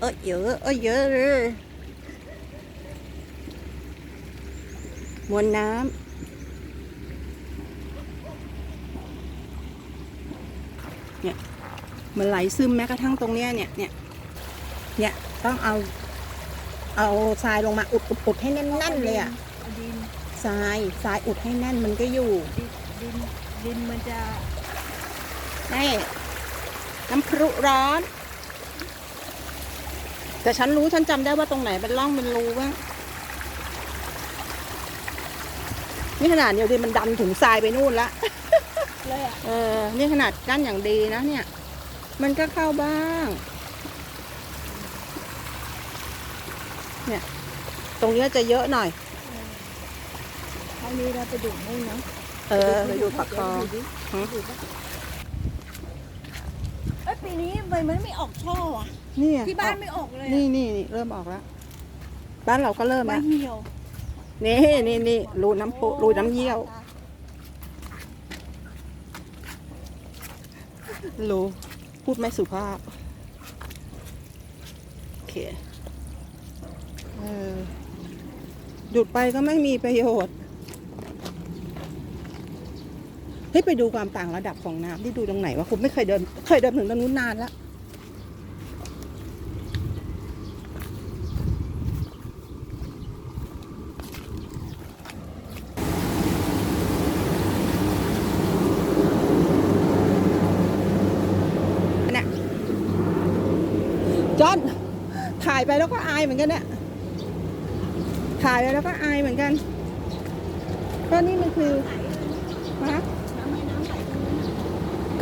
เอ้ยเยอะเอ้ยเยอะเลยมวลน้ำเนี่ยมันไหลซึมแม้กระทั่งตรงเนี้ยเนี่ยเนี่ยเนี่ยต้องเอา เอาทรายลงมาอุดอุดอุดให้แน่นๆเลยอะดินทรายทรายอุดให้แน่นมันก็อยู่ ดินดินดินมันจะนี่น้ำพรุร้อน แต่ฉันรู้ฉันจำได้ว่าตรงไหนเป็นร่องเป็นรูบ้างนี่ขนาดเดียวดีมันดำถึงทรายไปนู่นละเลยอะเออนี่ขนาดกั้นอย่างดีนะเนี่ย มันก็เข้าบ้าง เนี่ย ตรงเนี้ยจะเยอะหน่อยคราวนี้เราไปดูนู่นเนาะเออไปดูปากคลอง ดูดิ ฮะ ดูดิเอ้ย ปีนี้ทำไมมันไม่ออกช่ออะ นี่ที่บ้านไม่ออกเลยอะนี่นี่นี่เริ่มออกแล้ว บ้านเราก็เริ่มใบแล้วเหี่ยวนี่นี่นี่รูน้ำพุรูน้ำเยี่ยว รูพูดไม่สุภาพ โอเคเออหยุดไปก็ไม่มีประโยชน์ เฮ้ยไปดูความต่างระดับของน้ำที่ดูตรงไหนวะคุณไม่เคยเดิน เคยเดินถึงตรงนู้นนานแล้วจอนถ่ายไปแล้วก็อายเหมือนกันเนี่ยถ่ายไปแล้วก็อายเหมือนกัน ก็นี่มันคือฮะ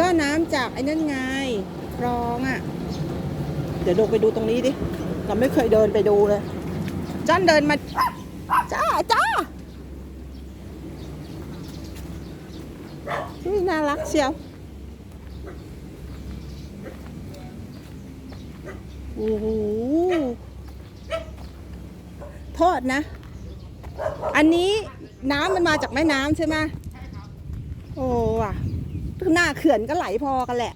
ก็น้ำจากไอ้นั่นไงคลองอะ เดี๋ยวดูไปดูตรงนี้ดิ เราไม่เคยเดินไปดูเลยจอนเดินมา จ้าจ้านี่น่ารักเชียวโอ้โหโทษนะ อันนี้น้ำมันมาจากแม่น้ำใช่ไหมโอ้ว่ะ หน้าเขื่อนก็ไหลพอกันแหละ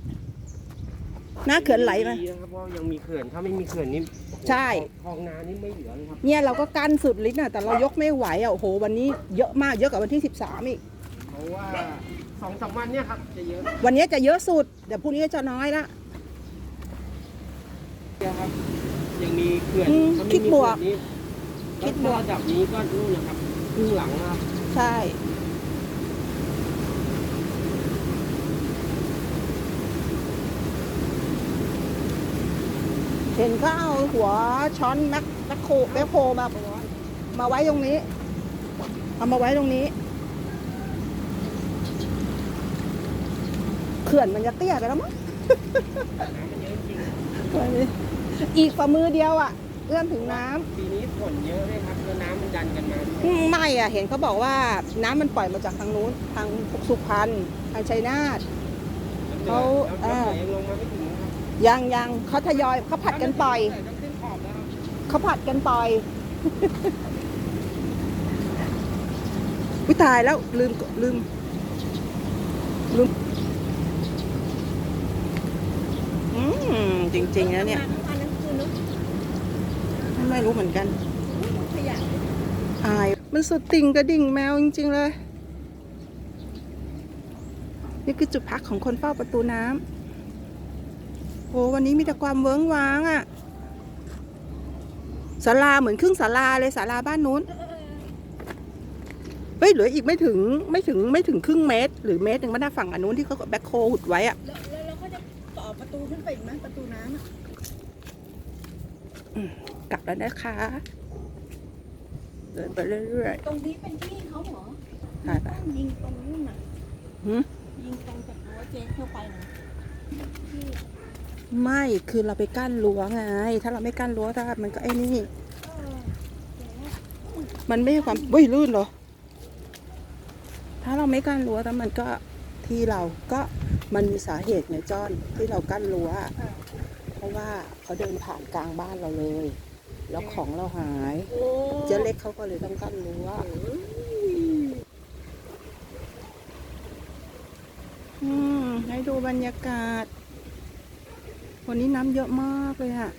หน้าเขื่อนไหลมา ดีนะครับเพราะยังมีเขื่อนถ้าไม่มีเขื่อนนี่โอ้โหใช่ คลองนานี่ไม่เหลือเลยครับเนี่ยเราก็กั้นสุดฤทธิ์น่ะแต่เรายกไม่ไหวอะโอ้โหวันนี้เยอะมากเยอะกว่าวันที่ 13 อีก เพราะว่าสองสามวันเนี่ยครับจะเยอะวันนี้จะเยอะสุดเดี๋ยวพรุ่งนี้จะน้อยละ นะครับยังมีเขื่อนอืมถ้าคิไม่ดมีบวกเขื่อนนี่คิดบวก ระดับนี้ก็นู่นนะครับครึ่งหลังนะครับ ใช่ เห็นเขาเอาหัวช้อนแมคแมคโครแมคโครมามาไว้ตรงนี้ เอามาไว้ตรงนี้ เขื่อนมันจะเตี้ยไปแล้วมั้งน้ำมันเยอะจริงอีกฝ่ามือเดียวอะเอื้อมถึงน้ำปีนี้ฝนเยอะด้วยครับแล้วน้ำมันดันกันมาอืมไม่อะ เห็นเขาบอกว่าน้ำมันปล่อยมาจากทางนู้นทางสุพรรณทางชัยนาทเขาแล้วเออน้ำยังลงมาไม่ถึงนะครับ ยังยังเขาทยอยเขาผัดกันปล่อยแต่ก็ขึ้นขอบแล้วครับเขาผัดกันปล่อยวิตายแล้วลืมลืมลืมอืมจริงๆแล้วเนี่ยทั้งวันทั้งคืนเนอะไม่รู้เหมือนกันขยะอายมันสุดติ่งกระดิ่งแมวจริง ๆ เลย นี่คือจุดพักของคนเฝ้าประตูน้ำ โอ้วันนี้มีแต่ความเวิ้งว้างอะศาลาเหมือนครึ่งศาลาเลยศาลาบ้านนู้นเฮ้ยเหลืออีกไม่ถึงไม่ถึงไม่ถึงครึ่งเมตร หรือเมตรหนึ่งมันน่าฝั่งอันนู้นที่เขาแบ็คโคหุดไว้อะแล้วแล้วเราก็จะต่อประตูขึ้นไปอีกไหมประตูน้ำอะกลับแล้วนะคะเดินไปเรื่อยตรงนี้เป็นที่เขาเหรอๆถ่ายไปยิงตรงนู้นน่ะหืมยิงตรงจากรั้วเจ๊เข้าไปนะที่ ไม่คือเราไปกั้นรั้วไง ถ้าเราไม่กั้นรั้วถ้ามันก็ไอ้นี่ มันไม่ให้ความเฮ้ยลื่นเหรอ ถ้าเราไม่กั้นรั้วแล้วมันก็ที่เราก็มันมีสาเหตุไงจ้อนที่เรากั้นรั้วเพราะว่าเขาเดินผ่านกลางบ้านเราเลย แล้วของเราหายโอ้เจ๊เล็กเขาก็เลยต้องกั้นรั้วอืมให้ดูบรรยากาศ วันนี้น้ำเยอะมากเลยอะ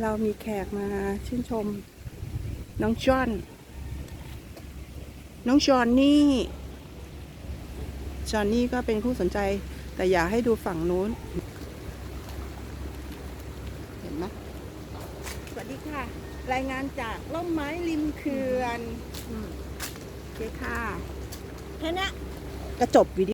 เรามีแขกมาชื่นชม น้องจอน น้องจอนนี่จอนนี่ก็เป็นผู้สนใจ แต่อย่าให้ดูฝั่งนู้น เห็นไหมสวัสดีค่ะ รายงานจากล่มไม้ริมเขื่อนโอเคค่ะแค่นี้กระจบวิดี